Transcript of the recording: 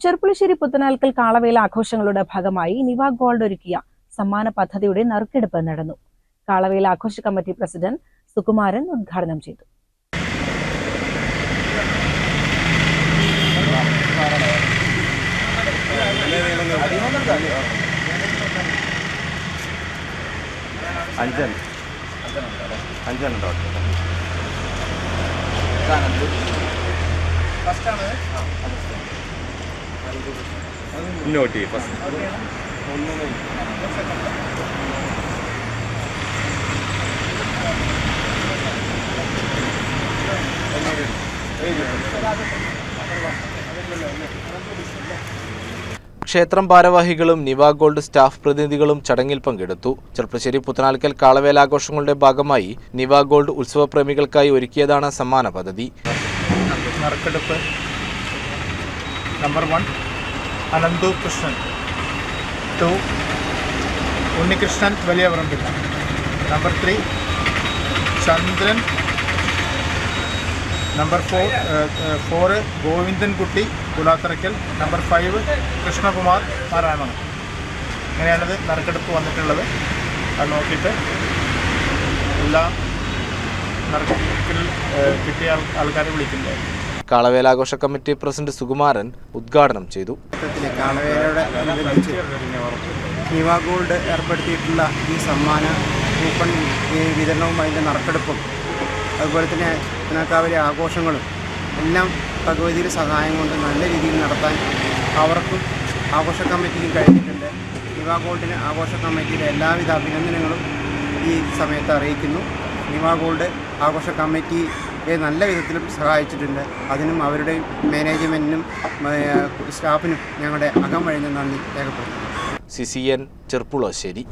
ചെർപ്പുളശ്ശേരി പുത്തനാൽക്കൽ കാളവേല ആഘോഷങ്ങളുടെ ഭാഗമായി നിവാ ഗോൾഡ് ഒരുക്കിയ സമ്മാന പദ്ധതിയുടെ നറുക്കെടുപ്പ് നടന്നു. കാളവേല ആഘോഷ കമ്മിറ്റി പ്രസിഡന്റ് സുകുമാരൻ ഉദ്ഘാടനം ചെയ്തു. അഞ്ചെണ്ണം. അഞ്ചെണ്ണം ടോട്ടൽ നോട്ട് ചെയ്യും ഫസ്റ്റ് ക്ഷേത്രം ഭാരവാഹികളും നിവ ഗോൾഡ് സ്റ്റാഫ് പ്രതിനിധികളും ചടങ്ങിൽ പങ്കെടുത്തു. ചെർപ്പശ്ശേരി പുത്തനാൽക്കൽ കാളവേലാഘോഷങ്ങളുടെ ഭാഗമായി നിവ ഗോൾഡ് ഉത്സവപ്രേമികൾക്കായി ഒരുക്കിയതാണ് സമ്മാന പദ്ധതി. നറുക്കെടുപ്പ്. Number one Ananthu Krishnan two Unnikrishnan Valiya Parambil number three Chandran number four four Govindankutty Kulatharakkal number five Krishnakumar Narayanan ഇങ്ങനെയാണിത് നറുക്കെടുപ്പ് വന്നിട്ടുള്ളത്. അത് നോക്കിയിട്ട് എല്ലാ നറുക്കെടുപ്പിൽ കിട്ടിയ ആൾ ആൾക്കാരെ വിളിക്കുന്നതായിരിക്കും കാളവേലാഘോഷ കമ്മിറ്റി പ്രസിഡന്റ് സുകുമാരൻ ഉദ്ഘാടനം ചെയ്തു. ഗോൾഡ് ഏർപ്പെടുത്തിയിട്ടുള്ള ഈ സമ്മാന കൂപ്പൺ വിതരണവും അതിന്റെ നറുക്കെടുപ്പും അതുപോലെ തന്നെ പുനക്കാവിലെ ആഘോഷങ്ങളും എല്ലാം ഭഗവതിയുടെ സഹായം കൊണ്ട് നല്ല രീതിയിൽ നടത്താൻ അവർക്കും ആഘോഷ കമ്മിറ്റിക്കും കഴിഞ്ഞിട്ടുണ്ട്. നിവാ ഗോൾഡിന് ആഘോഷ കമ്മിറ്റിയുടെ എല്ലാവിധ അഭിനന്ദനങ്ങളും ഈ സമയത്ത് അറിയിക്കുന്നു. നിവാ ഗോൾഡ് ആഘോഷ കമ്മിറ്റിയെ നല്ല വിധത്തിലും സഹായിച്ചിട്ടുണ്ട്. അതിനും അവരുടെ മാനേജ്മെന്റിനും സ്റ്റാഫിനും ഞങ്ങളുടെ അകം വഴിഞ്ഞ നന്ദി രേഖപ്പെടുത്തുന്നു. C C N Cherpulassery.